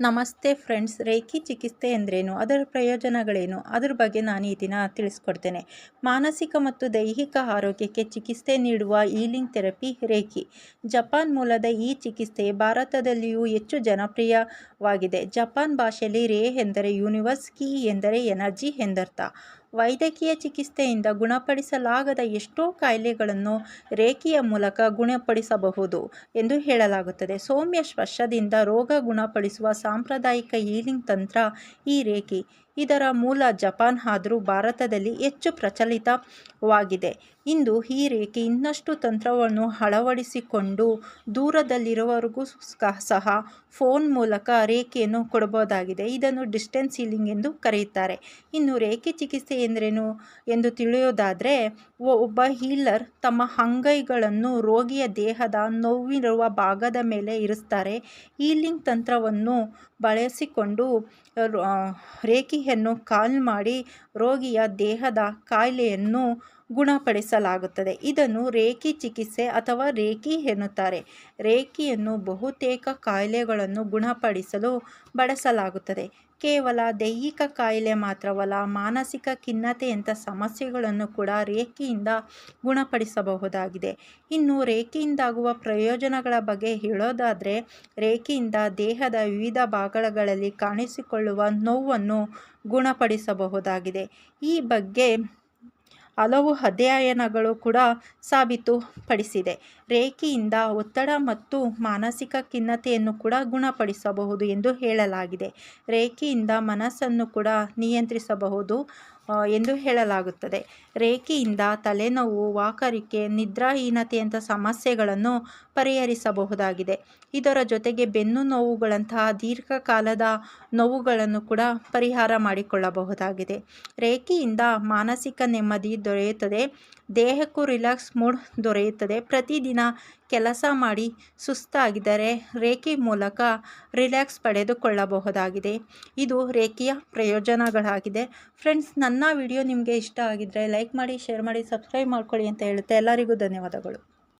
ನಮಸ್ತೆ friends, reiki ಚಿಕಿತ್ಸೆ ಎಂದರೇನು? ಅದರ ಪ್ರಯೋಜನಗಳೇನು? ಅದ್ರ ಬಗ್ಗೆ ನಾನು ಈ ದಿನ ತಿಳಿಸ್ಕೊಡ್ತೇನೆ. ಮಾನಸಿಕ ಮತ್ತು ದೈಹಿಕ ಆರೋಗ್ಯಕ್ಕೆ ಚಿಕಿತ್ಸೆ ನೀಡುವ ಈಲಿಂಗ್ ಥೆರಪಿ ರೇಖಿ. ಜಪಾನ್ ಮೂಲದ ಈ ಚಿಕಿತ್ಸೆ ಭಾರತದಲ್ಲಿಯೂ ಹೆಚ್ಚು ಜನಪ್ರಿಯವಾಗಿದೆ. ಜಪಾನ್ ಭಾಷೆಯಲ್ಲಿ ರೇ ಎಂದರೆ ಯೂನಿವರ್ಸ್, ಕಿ ಎಂದರೆ ಎನರ್ಜಿ ಎಂದರ್ಥ. ವೈದ್ಯಕೀಯ ಚಿಕಿತ್ಸೆಯಿಂದ ಗುಣಪಡಿಸಲಾಗದ ಎಷ್ಟೋ ಕಾಯಿಲೆಗಳನ್ನು ರೇಖೆಯ ಮೂಲಕ ಗುಣಪಡಿಸಬಹುದು ಎಂದು ಹೇಳಲಾಗುತ್ತದೆ. ಸೌಮ್ಯ ಸ್ಪರ್ಶದಿಂದ ರೋಗ ಗುಣಪಡಿಸುವ ಸಾಂಪ್ರದಾಯಿಕ ಹೀಲಿಂಗ್ ತಂತ್ರ ಈ ರೇಖೆ. ಇದರ ಮೂಲ ಜಪಾನ್ ಆದರೂ ಭಾರತದಲ್ಲಿ ಹೆಚ್ಚು ಪ್ರಚಲಿತವಾಗಿದೆ. ಇಂದು ಈ ರೇಖೆ ಇನ್ನಷ್ಟು ತಂತ್ರವನ್ನು ಅಳವಡಿಸಿಕೊಂಡು ದೂರದಲ್ಲಿರುವವರೆಗೂ ಸಹ ಫೋನ್ ಮೂಲಕ ರೇಖೆಯನ್ನು ಕೊಡಬಹುದಾಗಿದೆ. ಇದನ್ನು ಡಿಸ್ಟೆನ್ಸ್ ಹೀಲಿಂಗ್ ಎಂದು ಕರೆಯುತ್ತಾರೆ. ಇನ್ನು ರೇಖೆ ಚಿಕಿತ್ಸೆ ಎಂದರೇನು ಎಂದು ತಿಳಿಯೋದಾದರೆ, ಒಬ್ಬ ಹೀಲರ್ ತಮ್ಮ ಅಂಗೈಗಳನ್ನು ರೋಗಿಯ ದೇಹದ ನೋವಿರುವ ಭಾಗದ ಮೇಲೆ ಇರಿಸ್ತಾರೆ. ಹೀಲಿಂಗ್ ತಂತ್ರವನ್ನು ಬಳಸಿಕೊಂಡು ರೇಖೆಯನ್ನು ಕಾಲ್ ಮಾಡಿ ರೋಗಿಯ ದೇಹದ ಕಾಯಿಲೆಯನ್ನು ಗುಣಪಡಿಸಲಾಗುತ್ತದೆ. ಇದನ್ನು ರೇಖಿ ಚಿಕಿತ್ಸೆ ಅಥವಾ ರೇಖಿ ಎನ್ನುತ್ತಾರೆ. ರೇಖಿಯನ್ನು ಬಹುತೇಕ ಕಾಯಿಲೆಗಳನ್ನು ಗುಣಪಡಿಸಲು ಬಳಸಲಾಗುತ್ತದೆ. ಕೇವಲ ದೈಹಿಕ ಕಾಯಿಲೆ ಮಾತ್ರವಲ್ಲ, ಮಾನಸಿಕ ಖಿನ್ನತೆಯಂಥ ಸಮಸ್ಯೆಗಳನ್ನು ಕೂಡ ರೇಖೆಯಿಂದ ಗುಣಪಡಿಸಬಹುದಾಗಿದೆ. ಇನ್ನು ರೇಖೆಯಿಂದಾಗುವ ಪ್ರಯೋಜನಗಳ ಬಗ್ಗೆ ಹೇಳೋದಾದರೆ, ರೇಖೆಯಿಂದ ದೇಹದ ವಿವಿಧ ಭಾಗಗಳಲ್ಲಿ ಕಾಣಿಸಿಕೊಳ್ಳುವ ನೋವನ್ನು ಗುಣಪಡಿಸಬಹುದಾಗಿದೆ. ಈ ಬಗ್ಗೆ ಹಲವು ಅಧ್ಯಯನಗಳು ಕೂಡ ಸಾಬೀತುಪಡಿಸಿದೆ. ರೇಖೆಯಿಂದ ಒತ್ತಡ ಮತ್ತು ಮಾನಸಿಕ ಖಿನ್ನತೆಯನ್ನು ಕೂಡ ಗುಣಪಡಿಸಬಹುದು ಎಂದು ಹೇಳಲಾಗಿದೆ. ರೇಖೆಯಿಂದ ಮನಸ್ಸನ್ನು ಕೂಡ ನಿಯಂತ್ರಿಸಬಹುದು ಎಂದು ಹೇಳಲಾಗುತ್ತದೆ. ರೇಖೆಯಿಂದ ತಲೆನೋವು, ವಾಕರಿಕೆ, ನಿದ್ರಾಹೀನತೆಯಂಥ ಸಮಸ್ಯೆಗಳನ್ನು ಪರಿಹರಿಸಬಹುದಾಗಿದೆ. ಇದರ ಜೊತೆಗೆ ಬೆನ್ನು ನೋವುಗಳಂತಹ ದೀರ್ಘಕಾಲದ ನೋವುಗಳನ್ನು ಕೂಡ ಪರಿಹಾರ ಮಾಡಿಕೊಳ್ಳಬಹುದಾಗಿದೆ. ರೇಖೆಯಿಂದ ಮಾನಸಿಕ ನೆಮ್ಮದಿ ದೊರೆಯುತ್ತದೆ. ದೇಹಕ್ಕೂ ರಿಲ್ಯಾಕ್ಸ್ ಮೂಡ್ ದೊರೆಯುತ್ತದೆ. ಪ್ರತಿದಿನ ಕೆಲಸ ಮಾಡಿ ಸುಸ್ತಾಗಿದ್ದರೆ ರೇಖೆ ಮೂಲಕ ರಿಲ್ಯಾಕ್ಸ್ ಪಡೆದುಕೊಳ್ಳಬಹುದಾಗಿದೆ. ಇದು ರೇಖೆಯ ಪ್ರಯೋಜನಗಳಾಗಿದೆ. ಫ್ರೆಂಡ್ಸ್, ನನ್ನ ವಿಡಿಯೋ ನಿಮಗೆ ಇಷ್ಟ ಆಗಿದ್ದರೆ ಲೈಕ್ ಮಾಡಿ, ಶೇರ್ ಮಾಡಿ, ಸಬ್ಸ್ಕ್ರೈಬ್ ಮಾಡ್ಕೊಳ್ಳಿ ಅಂತ ಹೇಳುತ್ತೆ. ಎಲ್ಲರಿಗೂ ಧನ್ಯವಾದಗಳು.